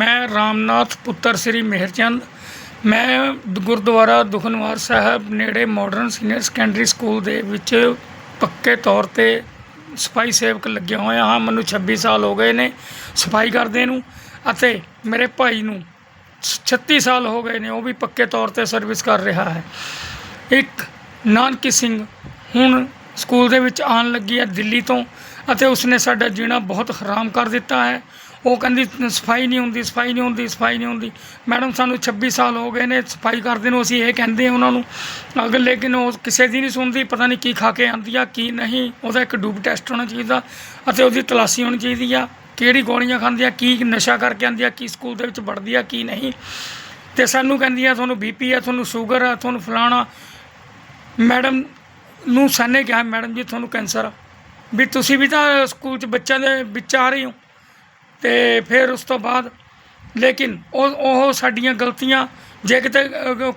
ਮੈਂ ਰਾਮਨਾਥ ਪੁੱਤਰ ਸ੍ਰੀ ਮੇਹਰਚੰਦ, ਮੈਂ ਗੁਰਦੁਆਰਾ ਦੁਖਨਵਾਰ ਸਾਹਿਬ ਨੇੜੇ ਮਾਡਰਨ ਸੀਨੀਅਰ ਸੈਕੰਡਰੀ ਸਕੂਲ ਦੇ ਵਿੱਚ ਪੱਕੇ ਤੌਰ ਤੇ ਸਫ਼ਾਈ ਸੇਵਕ ਲੱਗਿਆ ਹੋਇਆ ਹਾਂ। ਮੈਨੂੰ 26 ਸਾਲ ਹੋ ਗਏ ਨੇ ਸਫ਼ਾਈ ਕਰਦੇ ਨੂੰ ਅਤੇ ਮੇਰੇ ਭਾਈ ਨੂੰ 36 ਸਾਲ ਹੋ ਗਏ ਨੇ, ਉਹ ਵੀ ਪੱਕੇ ਤੌਰ ਤੇ ਸਰਵਿਸ ਕਰ ਰਿਹਾ ਹੈ। ਇੱਕ ਨਾਨਕੀ ਸਿੰਘ ਹੁਣ ਸਕੂਲ ਦੇ ਵਿੱਚ ਆਉਣ ਲੱਗੀ ਹੈ ਦਿੱਲੀ ਤੋਂ ਅਤੇ ਉਸਨੇ ਸਾਡਾ ਜੀਣਾ ਬਹੁਤ ਹਰਾਮ ਕਰ ਦਿੱਤਾ ਹੈ। ਉਹ ਕਹਿੰਦੀ, ਸਫ਼ਾਈ ਨਹੀਂ ਹੁੰਦੀ, ਸਫ਼ਾਈ ਨਹੀਂ ਹੁੰਦੀ, ਸਫ਼ਾਈ ਨਹੀਂ ਹੁੰਦੀ। ਮੈਡਮ, ਸਾਨੂੰ 26 ਸਾਲ ਹੋ ਗਏ ਨੇ ਸਫ਼ਾਈ ਕਰਦੇ ਨੂੰ, ਅਸੀਂ ਇਹ ਕਹਿੰਦੇ ਹਾਂ ਉਹਨਾਂ ਨੂੰ। ਅਗਰ ਲੇਕਿਨ ਉਹ ਕਿਸੇ ਦੀ ਨਹੀਂ ਸੁਣਦੀ, ਪਤਾ ਨਹੀਂ ਕੀ ਖਾ ਕੇ ਆਉਂਦੀ ਆ, ਕੀ ਨਹੀਂ। ਉਹਦਾ ਇੱਕ ਡੂਬ ਟੈਸਟ ਹੋਣਾ ਚਾਹੀਦਾ ਅਤੇ ਉਹਦੀ ਤਲਾਸ਼ੀ ਹੋਣੀ ਚਾਹੀਦੀ ਆ। ਕਿਹੜੀ ਗੋਲੀਆਂ ਖਾਂਦੀ ਆ, ਕੀ ਨਸ਼ਾ ਕਰਕੇ ਆਉਂਦੀ ਆ, ਕੀ ਸਕੂਲ ਦੇ ਵਿੱਚ ਵੜਦੀ ਆ, ਕੀ ਨਹੀਂ। ਤੇ ਸਾਨੂੰ ਕਹਿੰਦੀ ਆ, ਤੁਹਾਨੂੰ ਬੀਪੀ ਆ, ਤੁਹਾਨੂੰ ਸ਼ੂਗਰ ਆ, ਤੁਹਾਨੂੰ ਫਲਾਣਾ। ਮੈਡਮ ਨੂੰ ਸਾਨੇ ਕਿਹਾ, ਮੈਡਮ ਜੀ, ਤੁਹਾਨੂੰ ਕੈਂਸਰ ਆ। ਵੀ ਤੁਸੀਂ ਵੀ ਤਾਂ ਸਕੂਲ 'ਚ ਬੱਚਿਆਂ ਦੇ ਵਿੱਚ ਆ ਰਹੇ ਹੋ। ਤੇ ਫਿਰ ਉਸ ਤੋਂ ਬਾਅਦ, ਲੇਕਿਨ ਉਹ ਉਹ ਸਾਡੀਆਂ ਗਲਤੀਆਂ, ਜੇ ਕਿਤੇ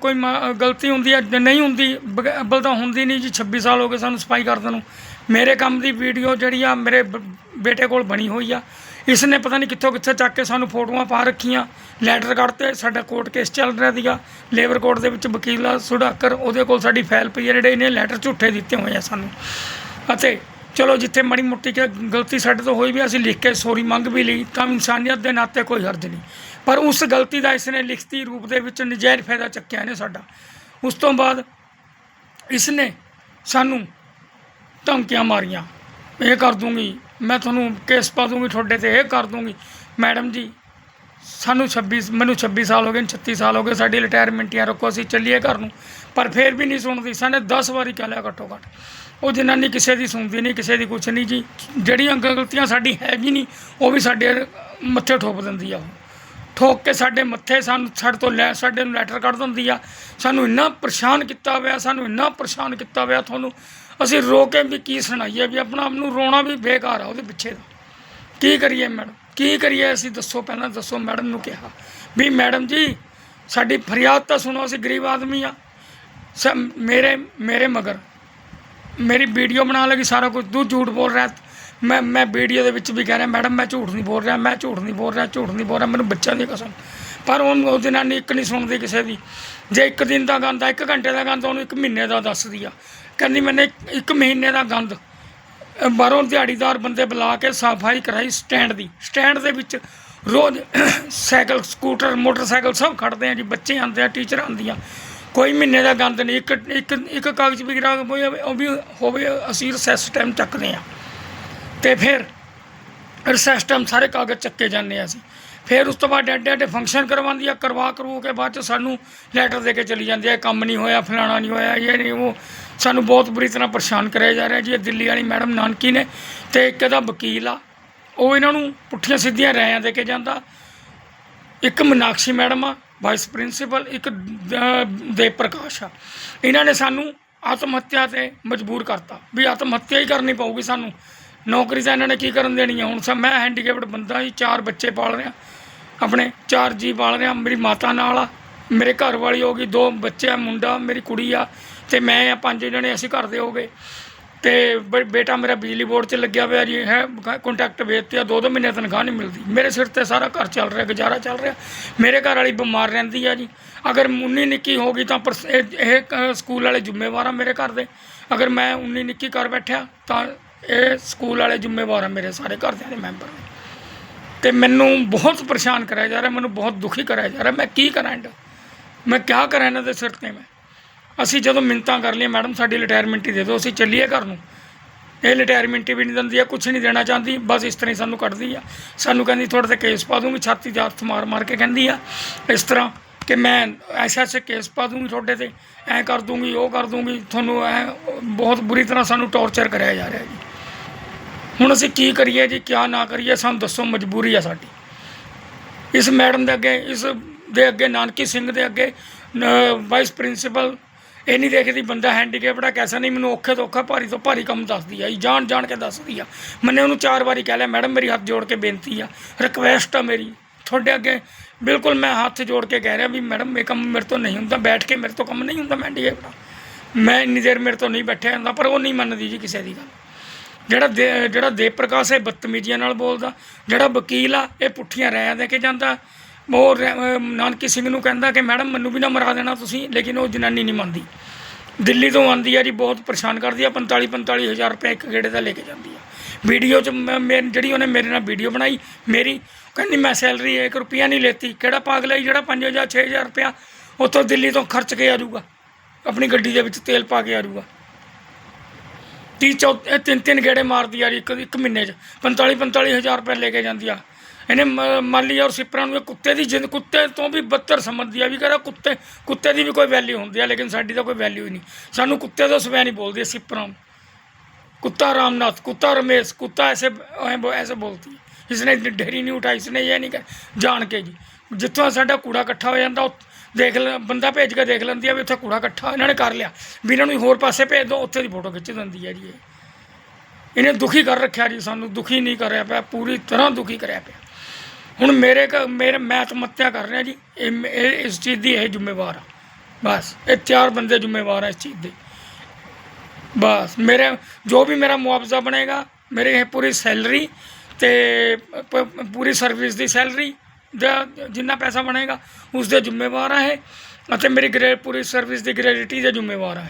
ਕੋਈ ਮ- ਗਲਤੀ ਹੁੰਦੀ ਹੈ ਜਾਂ ਨਹੀਂ ਹੁੰਦੀ, ਬਗ- ਤਾਂ ਹੁੰਦੀ ਨਹੀਂ ਜੀ 26 ਸਾਲ ਹੋ ਗਏ ਸਾਨੂੰ ਸਫ਼ਾਈ ਕਰਦੇ ਨੂੰ। ਮੇਰੇ ਕੰਮ ਦੀ ਵੀਡੀਓ ਜਿਹੜੀ ਆ ਮੇਰੇ ਬ- ਬੇਟੇ ਕੋਲ ਬਣੀ ਹੋਈ ਆ। ਇਸ ਨੇ ਪਤਾ ਨਹੀਂ ਕਿੱਥੋਂ ਕਿੱਥੇ ਚੱਕ ਕੇ ਸਾਨੂੰ ਫੋਟੋਆਂ ਪਾ ਰੱਖੀਆਂ, ਲੈਟਰ ਕੱਢਤੇ, ਸਾਡਾ ਕੋਰਟ ਕੇਸ ਚੱਲ ਰਿਹਾ ਸੀਗਾ। ਲੇਬਰ ਕੋਰਟ ਦੇ ਵਿੱਚ ਵਕੀਲਾ ਸੁਡਾਕਰ ਉਹਦੇ ਕੋਲ ਸਾਡੀ ਫਾਈਲ ਪਈ ਹੈ ਜਿਹੜੇ ਇਹਨੇ ਲੈਟਰ ਝੂਠੇ ਦਿੱਤੇ ਹੋਏ ਆ ਸਾਨੂੰ। ਅਤੇ ਚਲੋ ਜਿੱਥੇ ਮੜੀ ਮੁੱਟੀ ਕੇ ਗਲਤੀ ਸਾਡੇ ਤੋਂ ਹੋਈ ਵੀ ਅਸੀਂ ਲਿਖ ਕੇ ਸੌਰੀ ਮੰਗ ਵੀ ਲਈ, ਤਾਂ ਇਨਸਾਨੀਅਤ ਦੇ ਨਾਤੇ ਕੋਈ ਹਰਜ ਨਹੀਂ। ਪਰ ਉਸ ਗਲਤੀ ਦਾ ਇਸ ਨੇ ਲਿਖਤੀ ਰੂਪ ਦੇ ਵਿੱਚ ਨਜਾਇਜ਼ ਫਾਇਦਾ ਚੱਕਿਆ ਨੇ ਸਾਡਾ। ਉਸ ਤੋਂ ਬਾਅਦ ਇਸਨੇ ਸਾਨੂੰ ਧਮਕੀਆਂ ਮਾਰੀਆਂ। ਇਹ ਕਰ ਦੂੰਗੀ, ਮੈਂ ਤੁਹਾਨੂੰ ਕੇਸ ਪਾ ਦੂੰਗੀ ਤੁਹਾਡੇ ਤੇ, ਇਹ ਕਰ ਦੂੰਗੀ। ਮੈਡਮ ਜੀ, ਸਾਨੂੰ 26 ਮੈਨੂੰ 26 ਸਾਲ ਹੋ ਗਏ 36 ਸਾਲ ਹੋ ਗਏ, ਸਾਡੀ ਰਿਟਾਇਰਮੈਂਟੀਆਂ ਰੱਖੋ ਅਸੀਂ ਚੱਲੀਏ ਘਰ ਨੂੰ। ਪਰ ਫਿਰ ਵੀ ਨਹੀਂ ਸੁਣਦੀ ਸਾਨੇ 10 ਵਾਰੀ ਕਹਿ ਲਿਆ ਘੱਟੋ ਘੱਟ। ਉਹ ਜਨਾਨੀ ਕਿਸੇ ਦੀ ਸੁਣਦੀ ਨਹੀਂ, ਕਿਸੇ ਦੀ ਕੁਛ ਨਹੀਂ ਜੀ। ਜਿਹੜੀਆਂ ਗਲਤੀਆਂ ਸਾਡੀ ਹੈ ਵੀ ਨਹੀਂ, ਉਹ ਵੀ ਸਾਡੇ ਮੱਥੇ ਠੋਕ ਦਿੰਦੀ ਆ ਉਹ। ਠੋਕ ਕੇ ਸਾਡੇ ਮੱਥੇ ਸਾਨੂੰ ਸਾਡੇ ਤੋਂ ਲੈ ਸਾਡੇ ਨੂੰ ਲੈਟਰ ਕੱਢ ਦਿੰਦੀ ਆ। ਸਾਨੂੰ ਇੰਨਾ ਪਰੇਸ਼ਾਨ ਕੀਤਾ ਹੋਇਆ, ਸਾਨੂੰ ਇੰਨਾ ਪਰੇਸ਼ਾਨ ਕੀਤਾ ਹੋਇਆ ਤੁਹਾਨੂੰ। ਅਸੀਂ ਰੋ ਕੇ ਵੀ ਕੀ ਸੁਣਾਈਏ ਵੀ ਆਪਣਾ ਆਪ ਨੂੰ ਰੋਣਾ ਵੀ ਬੇਕਾਰ ਆ ਉਹਦੇ ਪਿੱਛੇ। ਦਾ ਕੀ ਕਰੀਏ ਮੈਡਮ? ਕੀ ਕਰੀਏ ਅਸੀਂ ਦੱਸੋ ਪਹਿਲਾਂ, ਦੱਸੋ ਮੈਡਮ ਨੂੰ ਕਿਹਾ। ਵੀ ਮੈਡਮ ਜੀ, ਸਾਡੀ ਫਰਿਆਦ ਤਾਂ ਸੁਣੋ, ਅਸੀਂ ਗਰੀਬ ਆਦਮੀ ਆ। ਸ- ਮੇਰੇ ਮੇਰੇ ਮਗਰ। ਮੇਰੀ ਵੀਡੀਓ ਬਣਾ ਲਗੀ, ਸਾਰਾ ਕੁਝ ਤੂੰ ਝੂਠ ਬੋਲ ਰਿਹਾ। ਮੈਂ ਮੈਂ ਵੀਡੀਓ ਦੇ ਵਿੱਚ ਵੀ ਕਹਿ ਰਿਹਾ, ਮੈਡਮ, ਮੈਂ ਝੂਠ ਨਹੀਂ ਬੋਲ ਰਿਹਾ, ਮੈਂ ਝੂਠ ਨਹੀਂ ਬੋਲ ਰਿਹਾ, ਝੂਠ ਨਹੀਂ ਬੋਲ ਰਿਹਾ, ਮੈਨੂੰ ਬੱਚਿਆਂ ਦੀ ਕਸਮ। ਪਰ ਉਹ ਉਹਦੇ ਨਾਲ ਨਹੀਂ ਇੱਕ ਨਹੀਂ ਸੁਣਦੀ ਕਿਸੇ ਦੀ। ਜੇ ਇੱਕ ਦਿਨ ਦਾ ਗੰਦ ਆ, ਇੱਕ ਘੰਟੇ ਦਾ ਗੰਦ, ਉਹਨੂੰ ਇੱਕ ਮਹੀਨੇ ਦਾ ਦੱਸਦੀ ਆ। ਕਹਿੰਦੀ, ਮੈਨੇ ਇੱਕ- ਮਹੀਨੇ ਦਾ ਗੰਦ। ਬਾਹਰੋਂ ਦਿਹਾੜੀਦਾਰ ਬੰਦੇ ਬੁਲਾ ਕੇ ਸਫ਼ਾਈ ਕਰਾਈ ਸਟੈਂਡ ਦੀ। ਸਟੈਂਡ ਦੇ ਵਿੱਚ ਰੋਜ਼ ਸਾਈਕਲ, ਸਕੂਟਰ, ਮੋਟਰਸਾਈਕਲ ਸਭ ਖੜਦੇ ਆ ਜੀ, ਬੱਚੇ ਆਉਂਦੇ ਆ, ਟੀਚਰ ਆਉਂਦੀਆਂ। ਕੋਈ ਮਹੀਨੇ ਦਾ ਗੰਦ ਨਹੀਂ, ਇੱਕ ਇੱਕ ਇੱਕ ਕਾਗਜ਼ ਵੀ ਗਿਰਾ ਹੋਵੇ, ਉਹ ਵੀ ਹੋਵੇ, ਅਸੀਂ ਰਿਸੈਸ ਟਾਈਮ ਚੱਕਦੇ ਆ ਤੇ ਫਿਰ ਰਿਸੈਸ ਟਾਈਮ ਸਾਰੇ ਕਾਗਜ਼ ਚੱਕੇ ਜਾਂਦੇ ਆ ਅਸੀਂ। ਫਿਰ ਉਸ ਤੋਂ ਬਾਅਦ ਐਡੇ ਐਡੇ ਫੰਕਸ਼ਨ ਕਰਵਾਉਂਦੀ ਆ, ਕਰਵਾ ਕਰਵਾ ਕੇ ਬਾਅਦ ਚ ਸਾਨੂੰ ਲੈਟਰ ਦੇ ਕੇ ਚਲੀ ਜਾਂਦੀ ਆ ਕੰਮ ਨਹੀਂ ਹੋਇਆ, ਫਲਾਣਾ ਨਹੀਂ ਹੋਇਆ, ਇਹ ਨਹੀਂ, ਉਹ ਸਾਨੂੰ ਬਹੁਤ ਬੁਰੀ ਤਰ੍ਹਾਂ ਪਰੇਸ਼ਾਨ ਕਰਿਆ ਜਾ ਰਿਹਾ ਜੀ, ਇਹ ਦਿੱਲੀ ਵਾਲੀ ਮੈਡਮ ਨਾਨਕੀ ਨੇ ਤੇ ਇੱਕ ਇਹਦਾ ਵਕੀਲ ਆ, ਉਹ ਇਹਨਾਂ ਨੂੰ ਪੁੱਠੀਆਂ ਸਿੱਧੀਆਂ ਰਾਇਆਂ ਦੇ ਕੇ ਜਾਂਦਾ। ਇੱਕ ਮਨਾਕਸ਼ੀ ਮੈਡਮ ਆ ਵਾਈਸ ਪ੍ਰਿੰਸੀਪਲ ਇੱਕ ਦੇ ਦੇਵ ਪ੍ਰਕਾਸ਼ ਆ। ਇਹਨਾਂ ਨੇ ਸਾਨੂੰ ਆਤਮ ਹੱਤਿਆ ਤੇ ਮਜਬੂਰ ਕਰਤਾ ਵੀ ਆਤਮ ਹੱਤਿਆ ਹੀ ਕਰਨੀ ਪਊਗੀ ਸਾਨੂੰ। ਨੌਕਰੀ ਤਾਂ ਇਹਨਾਂ ਨੇ ਕੀ ਕਰਨ ਦੇਣੀ ਆ? ਹੁਣ ਸਭ ਮੈਂ ਹੈਂਡੀਕੈਪਡ ਬੰਦਾ ਜੀ, ਚਾਰ ਬੱਚੇ ਪਾਲ ਰਿਹਾ। ਆਪਣੇ ਚਾਰ ਜੀ ਪਾਲ ਰਿਹਾ, ਮੇਰੀ ਮਾਤਾ ਨਾਲ ਆ। ਮੇਰੇ ਘਰ ਵਾਲੀ ਹੋ ਗਈ, ਦੋ ਬੱਚੇ ਆ, ਮੁੰਡਾ, ਮੇਰੀ ਕੁੜੀ ਆ। ਤੇ ਮੈਂ ਆ, ਪੰਜ ਜਣੇ ਅਸੀਂ ਘਰ ਦੇ ਹੋ ਗਏ। ਤੇ ਬੇਟਾ ਮੇਰਾ ਬਿਜਲੀ ਬੋਰਡ 'ਚ ਲੱਗਿਆ ਹੋਇਆ ਜੀ, ਹੈ ਕੰਟੈਕਟ ਵੇਚਤੇ ਆ ਦੋ ਦੋ ਮਹੀਨੇ ਤਨਖਾਹ ਨਹੀਂ ਮਿਲਦੀ। ਮੇਰੇ ਸਿਰ ਤੇ ਸਾਰਾ ਘਰ ਚੱਲ ਰਿਹਾ, ਗੁਜ਼ਾਰਾ ਚੱਲ ਰਿਹਾ। ਮੇਰੇ ਘਰ ਵਾਲੀ ਬਿਮਾਰ ਰਹਿੰਦੀ ਆ ਜੀ। ਅਗਰ ਉਨੀ ਨਿੱਕੀ ਹੋ ਗਈ ਤਾਂ ਪਰਸ- ਇਹ ਸਕੂਲ ਵਾਲੇ ਜ਼ਿੰਮੇਵਾਰ ਆ ਮੇਰੇ ਘਰ ਦੇ। ਅਗਰ ਮੈਂ ਉਨੀ ਨਿੱਕੀ ਕਰ ਬੈਠਿਆ ਤਾਂ ਇਹ ਸਕੂਲ ਵਾਲੇ ਜ਼ਿੰਮੇਵਾਰ ਆ ਮੇਰੇ ਸਾਰੇ ਘਰਦਿਆਂ ਦੇ ਮੈਂਬਰ ਤੇ ਮੈਨੂੰ ਬਹੁਤ ਪਰੇਸ਼ਾਨ ਕਰਿਆ ਜਾ ਰਿਹਾ, ਮੈਨੂੰ ਬਹੁਤ ਦੁਖੀ ਕਰਿਆ ਜਾ ਰਿਹਾ। ਮੈਂ ਕੀ ਕਰਾਂ ਐਂਡ? ਮੈਂ ਕਿਆ ਕਰਾਂ ਇਹਨਾਂ ਦੇ ਸਿਰ ਤੇ ਮੈਂ? ਅਸੀਂ ਜਦੋਂ ਮਿੰਤਾਂ ਕਰ ਲਈਆਂ, ਮੈਡਮ, ਸਾਡੀ ਰਿਟਾਇਰਮੈਂਟ ਹੀ ਦੇ ਦਿਓ, ਅਸੀਂ ਚੱਲੀਏ ਘਰ ਨੂੰ। ਇਹ ਰਿਟਾਇਰਮੈਂਟ ਵੀ ਨਹੀਂ ਦਿੰਦੀ ਆ ਕੁਝ ਨਹੀਂ ਦੇਣਾ ਚਾਹੁੰਦੀ, ਬਸ ਇਸ ਤਰ੍ਹਾਂ ਹੀ ਸਾਨੂੰ ਕੱਢਦੀ ਆ। ਸਾਨੂੰ ਕਹਿੰਦੀ, ਤੁਹਾਡੇ ਤੇ ਕੇਸ ਪਾ ਦੂੰਗੀ, ਛਾਤੀ ਦਾ ਹੱਥ ਮਾਰ ਮਾਰ ਕੇ ਕਹਿੰਦੀ ਆ, ਇਸ ਤਰ੍ਹਾਂ ਕਿ ਮੈਂ ਐਸੇ ਐਸੇ ਕੇਸ ਪਾ ਦੂੰਗੀ ਤੁਹਾਡੇ ਤੇ, ਐ ਕਰ ਦੂੰਗੀ, ਉਹ ਕਰ ਦੂੰਗੀ, ਤੁਹਾਨੂੰ ਐ ਬਹੁਤ ਬੁਰੀ ਤਰ੍ਹਾਂ ਸਾਨੂੰ ਟੌਰਚਰ ਕਰਿਆ ਜਾ ਰਿਹਾ ਜੀ। ਹੁਣ ਅਸੀਂ ਕੀ ਕਰੀਏ ਜੀ, ਕਿਆ ਨਾ ਕਰੀਏ, ਸਾਨੂੰ ਦੱਸੋ, ਮਜਬੂਰੀ ਆ ਸਾਡੀ। ਇਸ ਮੈਡਮ ਦੇ ਅੱਗੇ, ਇਸ ਦੇ ਅੱਗੇ, ਨਾਨਕੀ ਸਿੰਘ ਦੇ ਅੱਗੇ ਵਾਈਸ ਪ੍ਰਿੰਸੀਪਲ ਇਹ ਨਹੀਂ ਦੇਖਦੀ, ਬੰਦਾ ਹੈਂਡੀਕੈਪਡ ਆ, ਕੈਸਾ ਨਹੀਂ, ਮੈਨੂੰ ਔਖੇ ਤੋਂ ਔਖਾ ਭਾਰੀ ਤੋਂ ਭਾਰੀ ਕੰਮ ਦੱਸਦੀ ਆ। ਜੀ ਜਾਣ ਜਾਣ ਕੇ ਦੱਸਦੀ ਆ। ਮੈਨੇ ਉਹਨੂੰ ਚਾਰ ਵਾਰੀ ਕਹਿ ਲਿਆ, ਮੈਡਮ, ਮੇਰੀ ਹੱਥ ਜੋੜ ਕੇ ਬੇਨਤੀ ਆ ਰਿਕਵੈਸਟ ਆ ਮੇਰੀ। ਤੁਹਾਡੇ ਅੱਗੇ ਬਿਲਕੁਲ ਮੈਂ ਹੱਥ ਜੋੜ ਕੇ ਕਹਿ ਰਿਹਾ ਵੀ, ਮੈਡਮ, ਇਹ ਕੰਮ ਮੇਰੇ ਤੋਂ ਨਹੀਂ ਹੁੰਦਾ, ਬੈਠ ਕੇ ਮੇਰੇ ਤੋਂ ਕੰਮ ਨਹੀਂ ਹੁੰਦਾ, ਮੈਂ ਹੈਂਡੀਕੈਪਡ ਮੈਂ ਇੰਨੀ ਦੇਰ ਮੇਰੇ ਤੋਂ ਨਹੀਂ ਬੈਠਿਆ ਹੁੰਦਾ, ਪਰ ਉਹ ਨਹੀਂ ਮੰਨਦੀ ਜੀ ਕਿਸੇ ਦੀ ਗੱਲ। ਜਿਹੜਾ ਦੇ- ਜਿਹੜਾ ਦੇਵ ਪ੍ਰਕਾਸ਼ ਹੈ ਬਦਤਮੀਜ਼ੀਆਂ ਨਾਲ ਬੋਲਦਾ। ਜਿਹੜਾ ਵਕੀਲ ਆ, ਇਹ ਪੁੱਠੀਆਂ ਰਾਇਆਂ ਦੇ ਕੇ ਜਾਂਦਾ। ਉਹ ਰਹਿ- ਨਾਨਕੀ ਸਿੰਘ ਨੂੰ ਕਹਿੰਦਾ ਕਿ ਮੈਡਮ ਮੈਨੂੰ ਵੀ ਨਾ ਮਰਾ ਦੇਣਾ ਤੁਸੀਂ, ਲੇਕਿਨ ਉਹ ਜਨਾਨੀ ਨਹੀਂ ਮੰਨਦੀ। ਦਿੱਲੀ ਤੋਂ ਆਉਂਦੀ ਆ ਜੀ, ਬਹੁਤ ਪਰੇਸ਼ਾਨ ਕਰਦੀ ਆ 45 45 ਹਜ਼ਾਰ ਰੁਪਏ ਇੱਕ ਗੇੜੇ ਦਾ ਲੈ ਕੇ ਜਾਂਦੀ ਆ। ਵੀਡੀਓ ਚ ਮੈਂ- ਮੈਂ- ਜਿਹੜੀ ਉਹਨੇ ਮੇਰੇ ਨਾਲ ਵੀਡੀਓ ਬਣਾਈ, ਮੇਰੀ ਕਹਿੰਦੀ ਮੈਂ ਸੈਲਰੀ 1 ਰੁਪਿਆ ਨਹੀਂ ਲੈਤੀ। ਕਿਹੜਾ ਪਾਗਲ ਹੈ ਜਿਹੜਾ 5000 6000 ਰੁਪਇਆ ਉੱਥੋਂ ਦਿੱਲੀ ਤੋਂ ਖਰਚ ਕੇ ਆ ਜਾਊਗਾ। ਆਪਣੀ ਗੱਡੀ ਦੇ ਵਿੱਚ ਤੇਲ ਪਾ ਕੇ ਆ ਜਾਊਗਾ। ਤੀਹ ਚੌ ਤਿੰਨ ਤਿੰਨ ਗੇੜੇ ਮਾਰਦੀ ਆ ਜੀ, ਇੱਕ ਇੱਕ ਮਹੀਨੇ 'ਚ। 45 45 ਹਜ਼ਾਰ ਰੁਪਏ ਲੈ ਕੇ ਜਾਂਦੀ ਆ। ਇਹਨੇ ਮਾਲੀ ਔਰ ਸਿਪਰਾਂ ਨੂੰ ਇਹ ਕੁੱਤੇ ਦੀ ਜਿੰਦ, ਕੁੱਤੇ ਤੋਂ ਵੀ ਬੱਤਰ ਸਮਝਦੀ ਆ, ਵੀ ਕਹਿੰਦਾ ਕੁੱਤੇ ਕੁੱਤੇ ਦੀ ਵੀ ਕੋਈ ਵੈਲਿਊ ਹੁੰਦੀ ਆ, ਲੇਕਿਨ ਸਾਡੀ ਤਾਂ ਕੋਈ ਵੈਲਿਊ ਹੀ ਨਹੀਂ। ਸਾਨੂੰ ਕੁੱਤੇ ਤੋਂ ਸਵੈ ਨਹੀਂ ਬੋਲਦੀ ਸਿਪਰਾਂ ਨੂੰ। ਕੁੱਤਾ ਰਾਮਨਾਥ, ਕੁੱਤਾ ਰਮੇਸ਼, ਕੁੱਤਾ ਐਸੇ ਬੋ ਐਸੇ ਬੋਲਦੀ ਇਸਨੇ ਇਤਨੀ ਡੇਰੀ ਨਹੀਂ ਉਠਾਈ, ਇਸਨੇ ਇਹ ਨਹੀਂ ਜਾਣ ਕੇ ਜੀ। ਜਿੱਥੋਂ ਸਾਡਾ ਕੂੜਾ ਇਕੱਠਾ ਹੋ ਜਾਂਦਾ ਦੇਖ ਲੈ, ਬੰਦਾ ਭੇਜ ਕੇ ਦੇਖ ਲੈਂਦੀ ਆ ਵੀ ਉੱਥੇ ਕੂੜਾ ਇਕੱਠਾ, ਇਹਨਾਂ ਨੇ ਕਰ ਲਿਆ। ਵੀ ਇਹਨਾਂ ਨੂੰ ਹੋਰ ਪਾਸੇ ਭੇਜ ਦੋ, ਉੱਥੇ ਦੀ ਫੋਟੋ ਖਿੱਚ ਦਿੰਦੀ ਆ ਜੀ ਇਹਨੇ ਦੁਖੀ ਕਰ ਰੱਖਿਆ ਜੀ, ਸਾਨੂੰ ਦੁਖੀ ਨਹੀਂ ਕਰਿਆ ਪਿਆ, ਪੂਰੀ ਤਰ੍ਹਾਂ ਦੁਖੀ ਕਰਿਆ ਪਿਆ। ਹੁਣ ਮੇਰੇ ਕ ਮੇਰੇ, ਮੈਂ ਆਤਮਹੱਤਿਆ ਕਰ ਰਿਹਾ ਜੀ। ਇਹ ਮ- ਇਸ ਚੀਜ਼ ਦੀ ਇਹ ਜ਼ਿੰਮੇਵਾਰ ਆ। ਬਸ, ਇਹ ਚਾਰ ਬੰਦੇ ਜ਼ਿੰਮੇਵਾਰ ਆ ਇਸ ਚੀਜ਼ ਦੇ। ਬਸ, ਮੇਰੇ, ਜੋ ਵੀ ਮੇਰਾ ਮੁਆਵਜ਼ਾ ਬਣੇਗਾ, ਮੇਰੇ ਇਹ ਪੂਰੀ ਸੈਲਰੀ ਤੇ ਪੂਰੀ ਸਰਵਿਸ ਦੀ ਸੈਲਰੀ ਦਾ ਜਿੰਨਾ ਪੈਸਾ ਬਣੇਗਾ, ਉਸ ਦੇ ਜ਼ਿੰਮੇਵਾਰ ਆ ਇਹ। ਅਤੇ ਮੇਰੀ ਗ੍ਰੇ, ਪੂਰੀ ਸਰਵਿਸ ਦੀ ਗ੍ਰੈਡਿਟੀ ਦੇ ਜ਼ਿੰਮੇਵਾਰ ਆ